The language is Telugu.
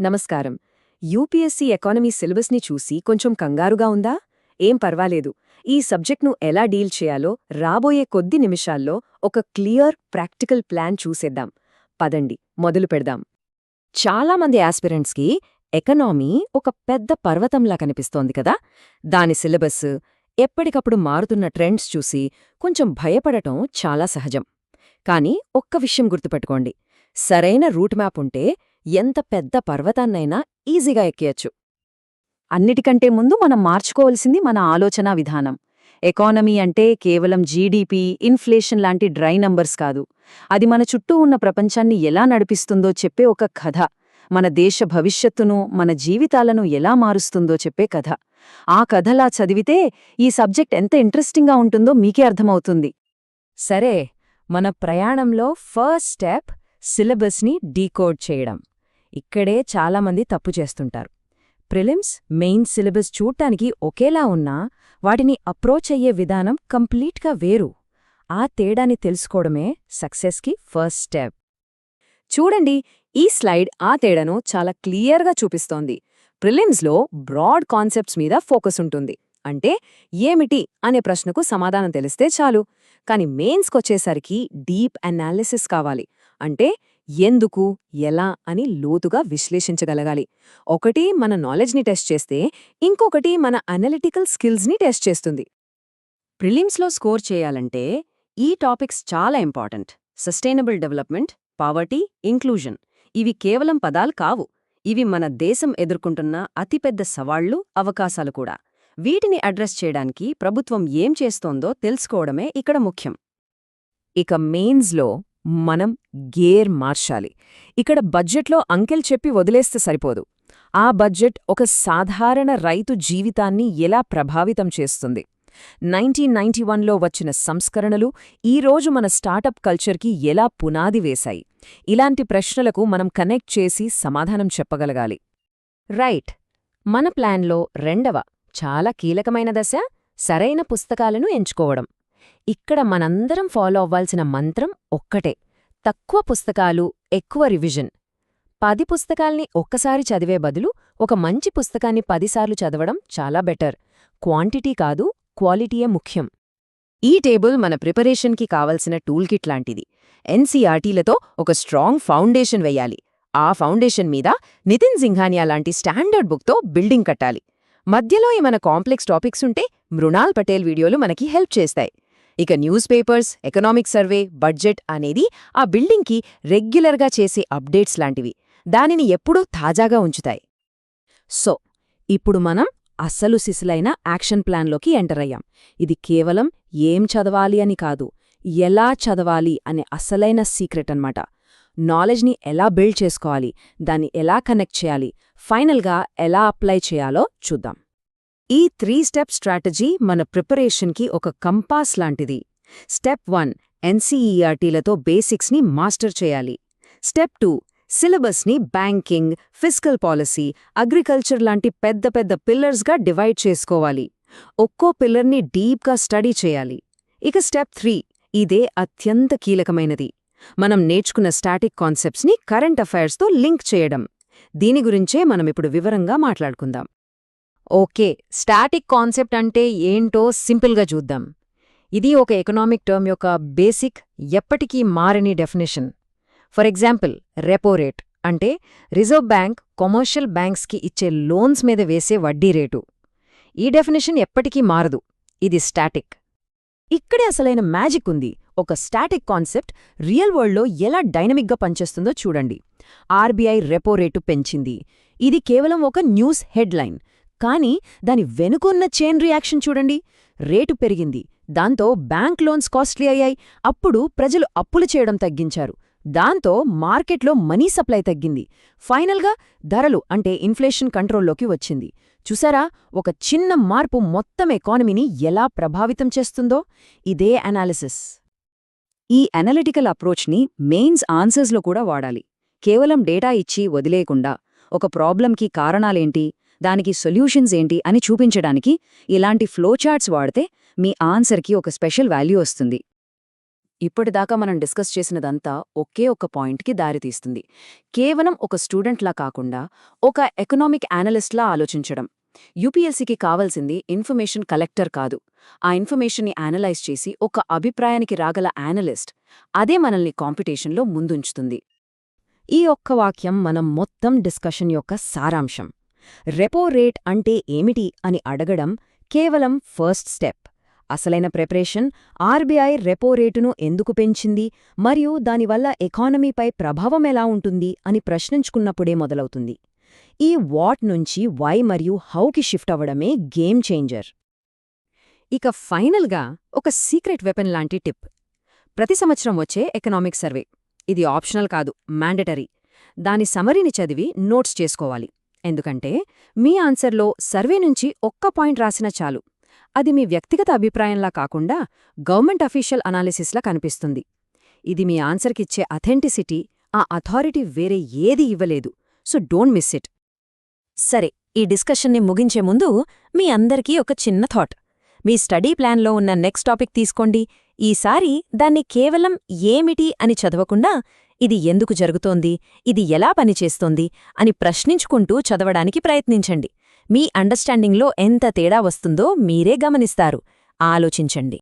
నమస్కారం. యూపీఎస్సీ ఎకానమీ సిలబస్ని చూసి కొంచెం కంగారుగా ఉందా? ఏం పర్వాలేదు. ఈ సబ్జెక్ట్ను ఎలా డీల్ చేయాలో రాబోయే కొద్ది నిమిషాల్లో ఒక క్లియర్ ప్రాక్టికల్ ప్లాన్ చూసేద్దాం. పదండి మొదలు పెడదాం. చాలామంది ఆస్పిరెంట్స్కి ఎకనామీ ఒక పెద్ద పర్వతంలా కనిపిస్తోంది కదా? దాని సిలబస్ ఎప్పటికప్పుడు మారుతున్న ట్రెండ్స్ చూసి కొంచెం భయపడటం చాలా సహజం. కానీ ఒక్క విషయం గుర్తుపెట్టుకోండి. సరైన రూట్ మ్యాప్ ఉంటే ఎంత పెద్ద పర్వతాన్నైనా ఈజీగా ఎక్కేయచ్చు. అన్నిటికంటే ముందు మనం మార్చుకోవలసింది మన ఆలోచనా విధానం. ఎకానమీ అంటే కేవలం జీడీపీ ఇన్ఫ్లేషన్ లాంటి డ్రై నంబర్స్ కాదు. అది మన చుట్టూ ఉన్న ప్రపంచాన్ని ఎలా నడిపిస్తుందో చెప్పే ఒక కథ. మన దేశ భవిష్యత్తును మన జీవితాలను ఎలా మారుస్తుందో చెప్పే కథ. ఆ కథలా చదివితే ఈ సబ్జెక్ట్ ఎంత ఇంట్రెస్టింగ్గా ఉంటుందో మీకే అర్థమవుతుంది. సరే మన ప్రయాణంలో ఫస్ట్ స్టెప్ సిలబస్ని డీకోడ్ చేయడం. ఇక్కడే చాలామంది తప్పు చేస్తుంటారు. ప్రిలిమ్స్ మెయిన్ సిలబస్ చూడటానికి ఒకేలా ఉన్నా వాటిని అప్రోచ్ అయ్యే విధానం కంప్లీట్గా వేరు. ఆ తేడాని తెలుసుకోవడమే సక్సెస్కి ఫస్ట్ స్టెప్. చూడండి ఈ స్లైడ్ ఆ తేడాను చాలా క్లియర్గా చూపిస్తోంది. ప్రిలిమ్స్లో బ్రాడ్ కాన్సెప్ట్స్ మీద ఫోకస్ ఉంటుంది. అంటే ఏమిటి అనే ప్రశ్నకు సమాధానం తెలిస్తే చాలు. కాని మెయిన్స్కొచ్చేసరికి డీప్ అనాలిసిస్ కావాలి. అంటే ఎందుకు ఎలా అని లోతుగా విశ్లేషించగలగాలి. ఒకటి మన నాలెడ్జ్ని టెస్ట్ చేస్తే ఇంకొకటి మన అనలిటికల్ స్కిల్స్ని టెస్ట్ చేస్తుంది. ప్రిలిమ్స్లో స్కోర్ చేయాలంటే ఈ టాపిక్స్ చాలా important sustainable development poverty inclusion ఇవి కేవలం పదాలు కావు. ఇవి మన దేశం ఎదుర్కొంటున్న అతిపెద్ద సవాళ్ళు అవకాశాలు కూడా. వీటిని అడ్రస్ చేయడానికి ప్రభుత్వం ఏం చేస్తోందో తెలుసుకోవడమే ఇక్కడ ముఖ్యం. ఇక మెయిన్స్లో మనం గేర్ మార్చాలి. ఇక్కడ బడ్జెట్లో అంకెల్ చెప్పి వదిలేస్తే సరిపోదు. ఆ బడ్జెట్ ఒక సాధారణ రైతు జీవితాన్ని ఎలా ప్రభావితం చేస్తుంది? నైన్టీన్ నైన్టీ వన్లో వచ్చిన సంస్కరణలు ఈరోజు మన స్టార్టప్ కల్చర్కి ఎలా పునాది వేశాయి? ఇలాంటి ప్రశ్నలకు మనం కనెక్ట్ చేసి సమాధానం చెప్పగలగాలి. రైట్. మన ప్లాన్లో రెండవ చాలా కీలకమైన దశ సరైన పుస్తకాలను ఎంచుకోవడం. ఇక్కడ మనందరం ఫాలో అవ్వాల్సిన మంత్రం ఒక్కటే. తక్కువ పుస్తకాలు ఎక్కువ రివిజన్. పది పుస్తకాల్ని ఒక్కసారి చదివే బదులు ఒక మంచి పుస్తకాన్ని పదిసార్లు చదవడం చాలా బెటర్. క్వాంటిటీ కాదు క్వాలిటీయే ముఖ్యం. ఈ టేబుల్ మన ప్రిపరేషన్కి కావలసిన టూల్ కిట్ లాంటిది ఎన్సీఆర్టీలతో ఒక స్ట్రాంగ్ ఫౌండేషన్ వెయ్యాలి ఆ ఫౌండేషన్ మీద నితిన్ సింఘానియా లాంటి స్టాండర్డ్ బుక్తో బిల్డింగ్ కట్టాలి. మధ్యలో ఏమైనా కాంప్లెక్స్ టాపిక్స్ ఉంటే మృణాల్ పటేల్ వీడియోలు మనకి హెల్ప్ చేస్తాయి. ఇక news papers economic survey budget అనేది ఆ బిల్డింగ్కి రెగ్యులర్గా చేసే అప్డేట్స్ లాంటివి. దానిని ఎప్పుడూ తాజాగా ఉంచుతాయి. సో ఇప్పుడు మనం అస్సలు సిసిలైన యాక్షన్ ప్లాన్లోకి ఎంటర్ అయ్యాం. ఇది కేవలం ఏం చదవాలి అని కాదు ఎలా చదవాలి అనే అసలైన సీక్రెట్ అన్నమాట. నాలెడ్జ్ని ఎలా బిల్డ్ చేసుకోవాలి దాన్ని ఎలా కనెక్ట్ చేయాలి ఫైనల్గా ఎలా అప్లై చేయాలో చూద్దాం. ఈ త్రీ స్టెప్ స్ట్రాటజీ మన ప్రిపరేషన్కి ఒక కంపాస్ లాంటిది. స్టెప్ వన్ ఎన్సీఈఆర్టీలతో బేసిక్స్ని మాస్టర్ చేయాలి. స్టెప్ టూ సిలబస్ని బ్యాంకింగ్ ఫిజికల్ పాలసీ అగ్రికల్చర్ లాంటి పెద్ద పెద్ద పిల్లర్స్గా డివైడ్ చేసుకోవాలి. ఒక్కో పిల్లర్ని డీప్గా స్టడీ చేయాలి. ఇక స్టెప్ త్రీ ఇదే అత్యంత కీలకమైనది. మనం నేర్చుకున్న స్టాటిక్ కాన్సెప్ట్స్ని కరెంట్ అఫైర్స్తో లింక్ చేయడం. దీని గురించే మనమిప్పుడు వివరంగా మాట్లాడుకుందాం. ఓకే స్టాటిక్ కాన్సెప్ట్ అంటే ఏంటో సింపుల్గా చూద్దాం. ఇది ఒక ఎకనామిక్ టర్మ్ యొక్క బేసిక్ ఎప్పటికీ మారని definition. For example repo rate అంటే రిజర్వ్ బ్యాంక్ కమర్షియల్ బ్యాంక్స్కి ఇచ్చే లోన్స్ మీద వేసే వడ్డీ రేటు. ఈ డెఫినేషన్ ఎప్పటికీ మారదు. ఇది స్టాటిక్. ఇక్కడే అసలైన మ్యాజిక్ ఉంది. ఒక స్టాటిక్ కాన్సెప్ట్ రియల్ వరల్డ్లో ఎలా డైనమిక్గా పనిచేస్తుందో చూడండి. ఆర్బీఐ రెపో రేటు పెంచింది. ఇది కేవలం ఒక న్యూస్ హెడ్లైన్. కానీ దాని వెనుకున్న చైన్ రియాక్షన్ చూడండి. రేటు పెరిగింది. దాంతో బ్యాంక్ లోన్స్ కాస్ట్లీ అయ్యాయి. అప్పుడు ప్రజలు అప్పులు చేయడం తగ్గించారు. దాంతో మార్కెట్లో మనీ సప్లై తగ్గింది. ఫైనల్గా ధరలు అంటే ఇన్ఫ్లేషన్ కంట్రోల్లోకి వచ్చింది. చూసారా? ఒక చిన్న మార్పు మొత్తం ఎకానమీని ఎలా ప్రభావితం చేస్తుందో? ఇదే అనాలిసిస్. ఈ అనలిటికల్ అప్రోచ్ని మెయిన్స్ ఆన్సర్స్లో కూడా వాడాలి. కేవలం డేటా ఇచ్చి వదిలేయకుండా ఒక ప్రాబ్లంకి కారణాలేంటి? దానికి సొల్యూషన్స్ ఏంటి అని చూపించడానికి ఇలాంటి ఫ్లోచార్ట్స్ వాడితే మీ ఆన్సర్కి ఒక స్పెషల్ వాల్యూ వస్తుంది. ఇప్పటిదాకా మనం డిస్కస్ చేసినదంతా ఒకే ఒక పాయింట్కి దారితీస్తుంది కేవలం ఒక స్టూడెంట్లా కాకుండా ఒక ఎకనామిక్ యానలిస్ట్లా ఆలోచించడం. యూపీఎస్సీకి కావాల్సింది ఇన్ఫర్మేషన్ కలెక్టర్ కాదు. ఆ ఇన్ఫర్మేషన్ని యానలైజ్ చేసి ఒక అభిప్రాయానికి రాగల యానలిస్ట్ అదే మనల్ని కాంపిటీషన్లో ముందుంచుతుంది. ఈ ఒక్క వాక్యం మనం మొత్తం డిస్కషన్ యొక్క సారాంశం. రెపో రేట్ అంటే ఏమిటి అని అడగడం కేవలం ఫస్ట్ స్టెప్. అసలైన ప్రిపరేషన్ ఆర్బీఐ రెపో రేటును ఎందుకు పెంచింది మరియు దానివల్ల ఎకానమీపై ప్రభావం ఎలా ఉంటుంది అని ప్రశ్నించుకున్నప్పుడే మొదలవుతుంది. ఈ వాట్ నుంచి వై మరియు హౌకి షిఫ్ట్ అవ్వడమే గేమ్ చేంజర్. ఇక ఫైనల్గా ఒక సీక్రెట్ వెపన్ లాంటి టిప్. ప్రతి సంవత్సరం వచ్చే ఎకనామిక్ సర్వే. ఇది ఆప్షనల్ కాదు మ్యాండటరీ. దాని సమరీని చదివి నోట్స్ చేసుకోవాలి. ఎందుకంటే మీ ఆన్సర్లో సర్వే నుంచి ఒక్క పాయింట్ రాసినా చాలు. అది మీ వ్యక్తిగత అభిప్రాయంలా కాకుండా గవర్నమెంట్ అఫీషియల్ అనాలిసిస్లా కనిపిస్తుంది. ఇది మీ ఆన్సర్కిచ్చే అథెంటిసిటీ ఆ అథారిటీ వేరే ఏది ఇవ్వలేదు. So don't miss it. సరే ఈ డిస్కషన్ని ముగించే ముందు మీ అందరికీ ఒక చిన్న థాట్. మీ స్టడీ ప్లాన్లో ఉన్న నెక్స్ట్ టాపిక్ తీసుకోండి. ఈసారి దాన్ని కేవలం ఏమిటి అని చదవకుండా ఇది ఎందుకు జరుగుతోంది ఇది ఎలా పనిచేస్తోంది అని ప్రశ్నించుకుంటూ చదవడానికి ప్రయత్నించండి. మీ అండర్స్టాండింగ్లో ఎంత తేడా వస్తుందో మీరే గమనిస్తారు. ఆలోచించండి.